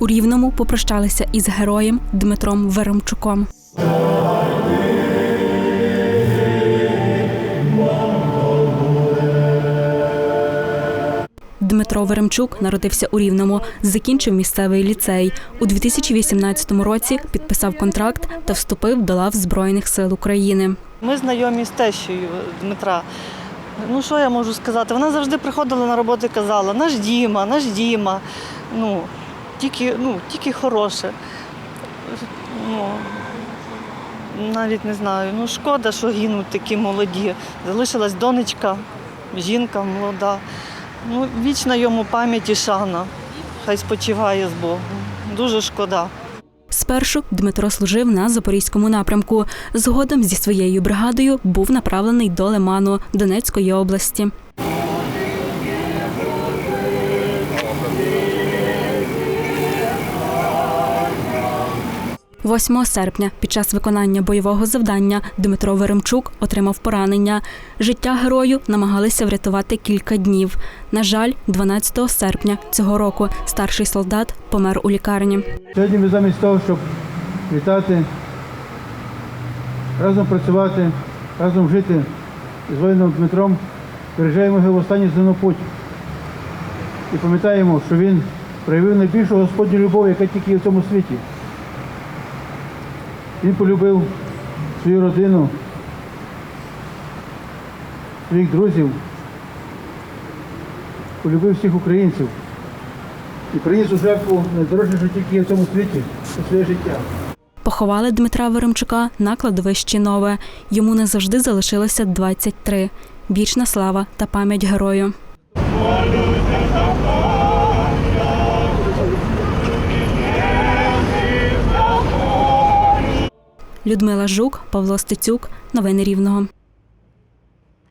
У Рівному попрощалися із героєм Дмитром Веремчуком. Дмитро Веремчук народився у Рівному, закінчив місцевий ліцей. У 2018 році підписав контракт та вступив до лав Збройних сил України. Ми знайомі з тещою Дмитра. Ну що я можу сказати? Вона завжди приходила на роботу і казала, наш Діма, наш Діма. Ну, тільки, ну, тільки хороше. Ну, навіть не знаю. Ну, шкода, що гинуть такі молоді. Залишилась донечка, жінка молода. Ну, вічна йому пам'ять і шана. Хай спочиває з Богом. Дуже шкода. Спершу Дмитро служив на запорізькому напрямку. Згодом зі своєю бригадою був направлений до Лиману Донецької області. 8 серпня під час виконання бойового завдання Дмитро Веремчук отримав поранення. Життя герою намагалися врятувати кілька днів. На жаль, 12 серпня цього року старший солдат помер у лікарні. Сьогодні ми замість того, щоб вітати, разом працювати, разом жити з воїном Дмитром, переїжджаємо його в останній путь. І пам'ятаємо, що він проявив найбільшу Господню любов, яка тільки є в цьому світі. Він полюбив свою родину, своїх друзів, полюбив всіх українців і приніс у жертву найдорожче, що тільки є в цьому світі, це своє життя. Поховали Дмитра Веремчука на кладовищі Нове. Йому назавжди залишилося 23. Вічна слава та пам'ять герою. Людмила Жук, Павло Стецюк. Новини Рівного.